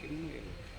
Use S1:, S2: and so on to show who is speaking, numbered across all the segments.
S1: que muero.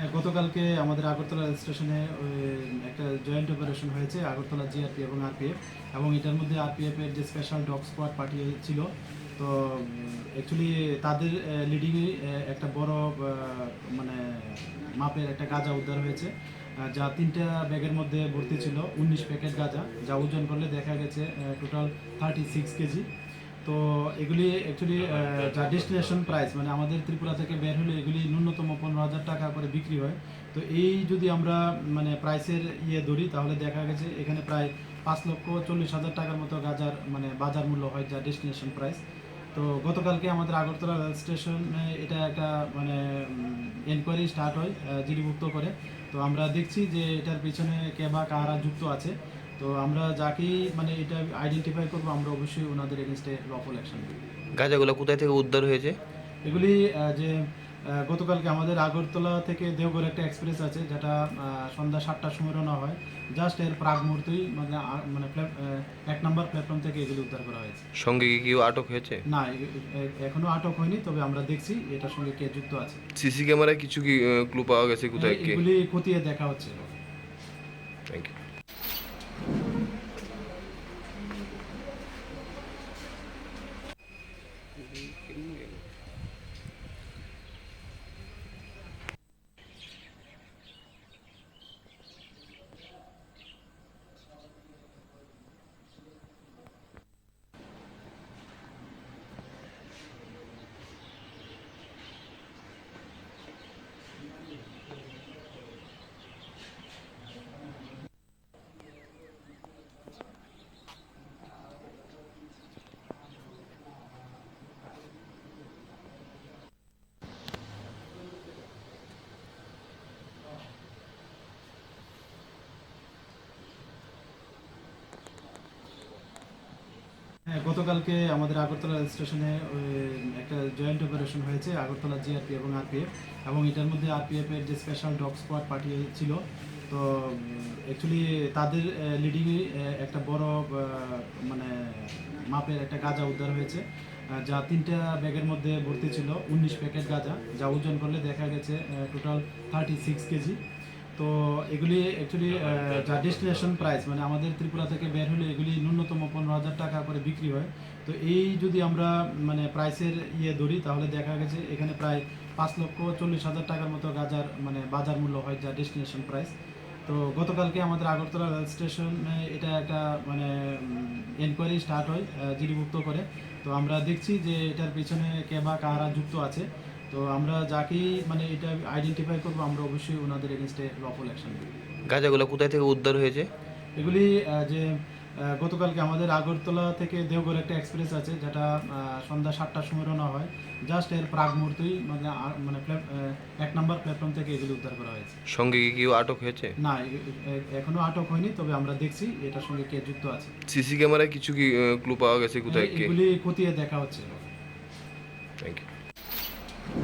S1: হ্যাঁ গতকালকে আমাদের আগরতলা স্টেশনে একটা জয়েন্ট অপারেশন হয়েছে, আগরতলা জিআরপি এবং আরপিএফ এবং এটার মধ্যে আরপিএফ এর যে স্পেশাল ডগ স্কোয়াড পাঠিয়েছিল। তো অ্যাকচুয়ালি তাদের লিডিংয়ে একটা বড় মানে মাপের একটা গাঁজা উদ্ধার হয়েছে যা তিনটা ব্যাগের মধ্যে ভর্তি ছিল, উনিশ প্যাকেট গাঁজা, যা ওজন করলে দেখা গেছে টোটাল থার্টি সিক্স কেজি। তো এগুলি অ্যাকচুয়ালি যা ডেস্টিনেশন প্রাইস মানে আমাদের ত্রিপুরা থেকে বের হলে এগুলি ন্যূনতম পনেরো হাজার টাকা করে বিক্রি হয়। তো এই যদি আমরা মানে প্রাইসের ইয়ে ধরি, তাহলে দেখা গেছে এখানে প্রায় পাঁচ লক্ষ চল্লিশ হাজার টাকার মতো গাজার মানে বাজার মূল্য হয় যা ডেস্টিনেশন প্রাইস তো গতকালকে আমাদের আগরতলা রেল স্টেশনে এটা একটা মানে এনকোয়ারি স্টার্ট হয় জিডিভুক্ত করে। তো আমরা দেখছি যে এটার পিছনে কে বা কারা যুক্ত আছে। তো আমরা যাকেই মানে এটা আইডেন্টিফাই করব আমরা অবশ্যই ওনাদের এগেনস্টে লফুল অ্যাকশন নেব
S2: গাঁজাগুলো কোথায় থেকে উদ্ধার হয়েছে?
S1: এগুলি যে গতকালকে আমাদের আগরতলা থেকে দেওঘর একটা এক্সপ্রেস আছে যেটা সন্ধ্যা সাতটার সময় রওনা হয়। জাস্ট এর প্রাগ মুহূর্তেই মানে মানে এক নম্বর প্ল্যাটফর্ম থেকে এগুলি উদ্ধার করা হয়েছে।
S2: সঙ্গে কি কেউ আটক হয়েছে?
S1: না এখনও আটক হয়নি তবে আমরা দেখছি এটার সঙ্গে কে যুক্ত আছে।
S2: সিসি ক্যামেরায় কিছু কি ক্লু পাওয়া গেছে কোথায় কে?
S1: এগুলি খতিয়ে দেখা হচ্ছে।
S2: থ্যাংক ইউ
S1: হ্যাঁ গতকালকে আমাদের আগরতলা স্টেশনে একটা জয়েন্ট অপারেশন হয়েছে, আগরতলা জিআরপি এবং আরপিএফ এবং এটার মধ্যে আরপিএফ এর যে স্পেশাল ডগ স্কোয়াড পাঠিয়েছিল। তো অ্যাকচুয়ালি তাদের লিডিংয়ে একটা বড় মানে মাপের একটা গাঁজা উদ্ধার হয়েছে যা তিনটা ব্যাগের মধ্যে ভর্তি ছিল, উনিশ প্যাকেট গাঁজা, যা ওজন করলে দেখা গেছে টোটাল থার্টি সিক্স কেজি। তো এগুলি অ্যাকচুয়ালি যা ডেস্টিনেশন প্রাইস মানে আমাদের ত্রিপুরা থেকে বের হলে এগুলি ন্যূনতম পনেরো হাজার টাকা করে বিক্রি হয়। তো এই যদি আমরা মানে প্রাইসের ইয়ে ধরি, তাহলে দেখা গেছে এখানে প্রায় পাঁচ লক্ষ চল্লিশ হাজার টাকার মতো গাজার মানে বাজার মূল্য হয় যা ডেস্টিনেশন প্রাইস তো গতকালকে আমাদের আগরতলা রেল স্টেশনে এটা একটা মানে এনকোয়ারি স্টার্ট হয় জিডিভুক্ত করে। তো আমরা দেখছি যে এটার পিছনে কে বা কারা যুক্ত আছে। তো আমরা যাকেই মানে এটা আইডেন্টিফাই করব আমরা অবশ্যই ওনাদের এগেনস্টে লফুল অ্যাকশন নেব।
S2: গাঁজাগুলো কোথায় থেকে উদ্ধার হয়েছে?
S1: এগুলি যে গতকালকে আমাদের আগরতলা থেকে দেওঘর একটা এক্সপ্রেস আছে যেটা সন্ধ্যা সাতটার সময় রওনা হয়। জাস্ট এর প্রাগ মুহূর্তেই মানে মানে এক নম্বর প্ল্যাটফর্ম থেকে এগুলি উদ্ধার করা হয়েছে।
S2: সঙ্গে কি কেউ আটক হয়েছে?
S1: না এখনও আটক হয়নি তবে আমরা দেখছি এটার সঙ্গে কে যুক্ত আছে।
S2: সিসি ক্যামেরায় কিছু কি ক্লু পাওয়া গেছে কোথায়
S1: এগুলি খতিয়ে দেখা হচ্ছে।
S2: Thank you